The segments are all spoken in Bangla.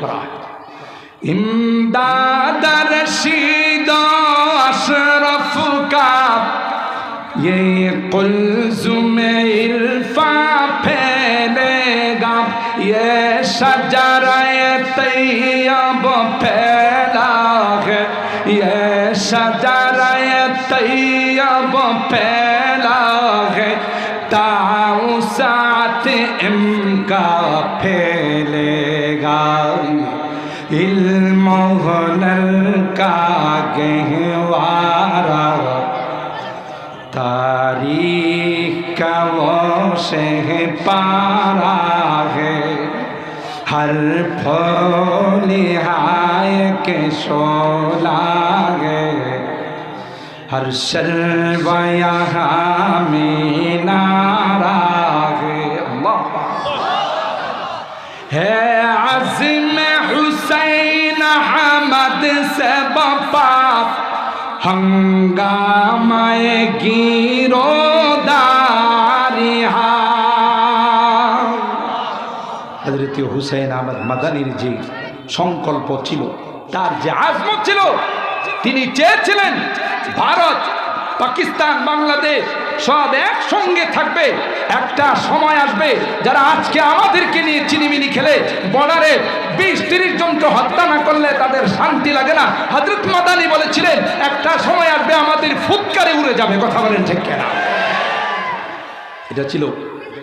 করা হয় ইমদাদ রশিদ আশরফ কা ये कुलजुम इल्फा फैलेगा ये शजराए तैयब फैला है ये शजराए तैयब फैला है ताऊ साथ इनका फैलेगा इल्म हुनर का गहवारा। तारीख का वो से पारा है। हर फोलिहाय के शोला है हर शर्वा यहाँ नारा। ہے عظم حسین حمد سے بپا ہنگامہ گیرو دارہا হজরত হুসাইন আহমদ মাদানির যে সংকল্প ছিল, তার যে আজমত ছিল, তিনি চেয়েছিলেন ভারত পাকিস্তান, বাংলাদেশ সব একসঙ্গে থাকবে। একটা সময় আসবে যারা আজকে আমাদেরকে নিয়ে চিনিমিনি খেলে, বর্ডারে বিশ তিরিশ জনকে হত্যা না করলে তাদের শান্তি লাগে না। হাজরত মাদানি বলেছিলেন, একটা সময় আসবে আমাদের ফুৎকারে উড়ে যাবে। কথা বলেন ঠিক কেনা? এটা ছিল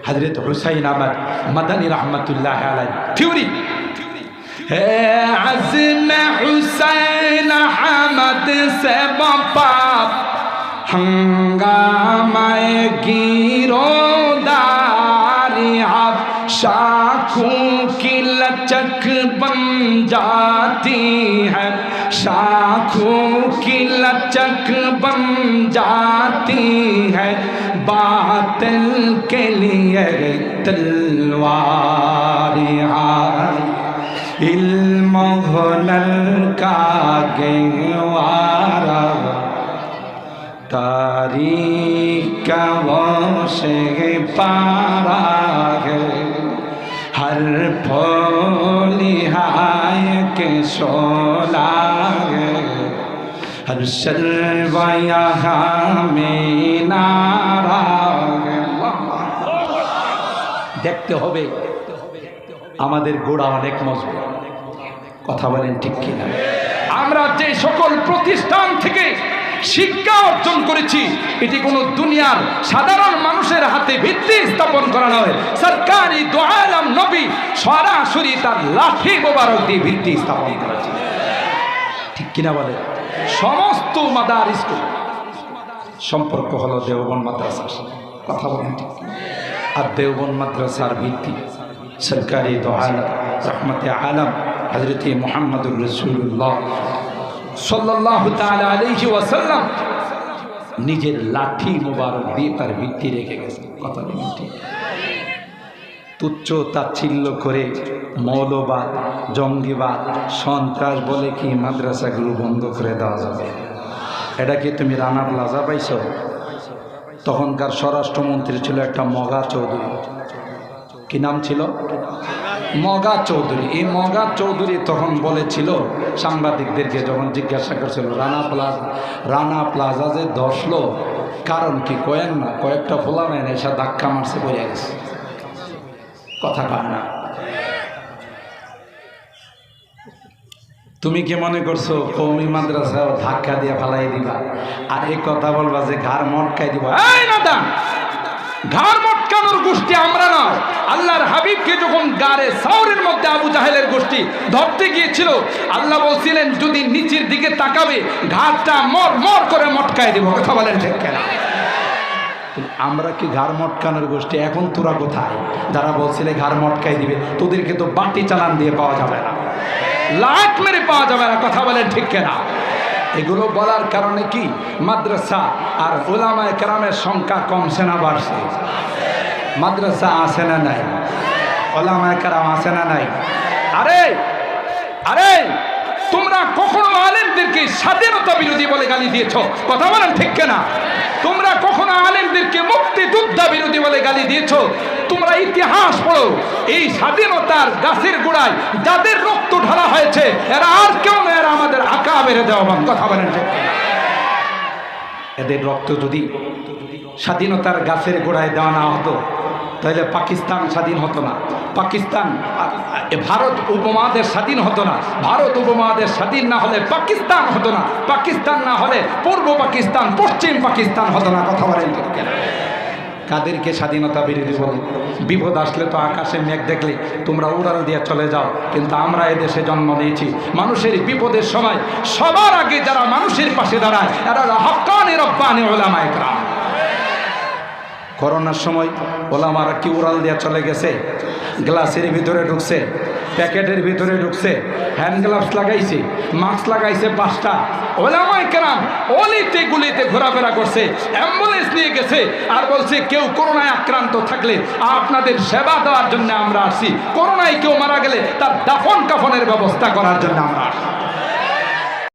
হাজরত হুসাইন আমার মাদানী রহমতুল্লাহ আলাই থিউরি হ্যাঁ আহমদ, সে বাপ हंगामाए आप शाखों की लचक बन जाती है। शाखों की लचक बन जाती है। बातल के लिए तलवार इल्म का गहवारा तारीख का वो से पारा है हर फोलिहाय के शोला है हर शर्वा यहाँ में नारा है দেখতে হবে আমাদের গোড়া অনেক মজবুত কথা বলেন ঠিক কিনা আমরা যে সকল প্রতিষ্ঠান থেকে শিক্ষা অর্জন করেছি। এটি কোনো দুনিয়ার সাধারণ মানুষের হাতে ভিত্তি স্থাপন করা নয়। সরকারি দোয়ালাম নবী সরাসরি তার লাঠি মোবারক দিয়ে ভিত্তি স্থাপন করেছে। ঠিক কিনা বলে? সমস্ত মাদার স্কুল সম্পর্ক হলো দেওবন মাদ্রাসার। কথা বলেন ঠিক আর দেওবন মাদ্রাসার ভিত্তি সরকারি দোহাল রহমতে আলম হজরত মোহাম্মদুর রসুল্লাহ সাল্লাহ নিজের লাঠি মোবারক দিয়ে তার ভিত্তি রেখে গেছে। কথা বলেন তুচ্ছ তাচ্ছিল্য করে মৌলবাদ, জঙ্গিবাদ, সন্ত্রাস বলে কি মাদ্রাসাগুলো বন্ধ করে দেওয়া যাবে? এটা কি তুমি রানা প্লাজা পাইছ? তখনকার স্বরাষ্ট্রমন্ত্রী ছিল একটা মগা চৌধুরী। কি নাম ছিল? মগা চৌধুরী। এই মগা চৌধুরী তখন বলেছিল, সাংবাদিকদেরকে যখন জিজ্ঞাসা করছিল, রানা প্লাজা রানা প্লাজা যে ধসলো কারণ কি কয়েন না, কয়েকটা ফোলামেন এসে ধাক্কা মারছে বোঝা গেছে। কথা কার না। তুমি কি মনে করছ কৌমি মাদ্রাসা ধাক্কা দিয়ে ফালাই দিবা? আর এই কথা বলবা যে ঘাড় মটকাই দিবা। মটকানোর গোষ্ঠী আমরা না আল্লাহর হাবিবকে যখন গাড়ে সাউরের মধ্যে আবু জাহেলের গোষ্ঠী ধরতে গিয়েছিল, আল্লাহ বলছিলেন, যদি নিচের দিকে তাকাবে, ঘাড়টা মর মর করে মটকায় দিব। কথা বলেন ঠিক কেনা? আমরা কি ঘাড় মটকানোর গোষ্ঠী? এখন তোরা কোথায়? যারা বলছিলে ঘাড় মটকাই দিবে, তোদেরকে তো বাটি চালান দিয়ে পাওয়া যাবে না। লাট মেরে পাওয়া যাবে না, কথা বলেন ঠিক কেনা? এগুলো বলার কারণে কি? মাদ্রাসা আর ওলামায় কেরামের সংখ্যা কমছে না বাড়ছে। মাদ্রাসা আছে না নাই? ওলামায় কেরাম আছে না নাই? আরে আরে, তোমরা কখনো আলেমদেরকে স্বাধীনতা বিরোধী বলে গালি দিয়েছ? কথা বলেন ঠিক কেনা? তোমরা কখনো আলেমদেরকে মুক্তিযোদ্ধা বিরোধী বলে গালি দিয়েছ? তোমরা ইতিহাস পড়ো। এই স্বাধীনতার গাছের গোড়ায় যাদের রক্ত ঢালা হয়েছে, এরা আর কেউ না এরা আমাদের আঁকা বেড়ে দেওয়া কথা বলেন ঠিক? এদের রক্ত যদি স্বাধীনতার গাছের গোড়ায় দেওয়া না হতো, তাহলে পাকিস্তান স্বাধীন হতো না। পাকিস্তান ভারত উপমহাদেশ স্বাধীন হতো না। ভারত উপমহাদেশ স্বাধীন না হলে পাকিস্তান হতো না। পাকিস্তান না হলে পূর্ব পাকিস্তান, পশ্চিম পাকিস্তান হতো না। কথা বলেন? কাদেরকে স্বাধীনতা বিরোধী বলে বিপদ আসলে তো আকাশে মেঘ দেখলে তোমরা উড়াল দিয়ে চলে যাও। কিন্তু আমরা এদেশে জন্ম নিয়েছি। মানুষের বিপদের সময় সবার আগে যারা মানুষের পাশে দাঁড়ায় এরা করোনার সময় ওলামারা কি উড়াল দিয়ে চলে গেছে? গ্লাসের ভিতরে ঢুকছে। প্যাকেটের ভিতরে ঢুকছে হ্যান্ড গ্লাভস লাগাইছে মাস্ক লাগাইছে পাঁচটা। গুলিতে ঘোরাফেরা করছে অ্যাম্বুলেন্স নিয়ে গেছে আর বলছে, কেউ আক্রান্ত থাকলে আপনাদের সেবা দেওয়ার জন্য আমরা আসি করোনায় কেউ মারা গেলে তার দাফন কাফনের ব্যবস্থা করার জন্য আমরা আসছি।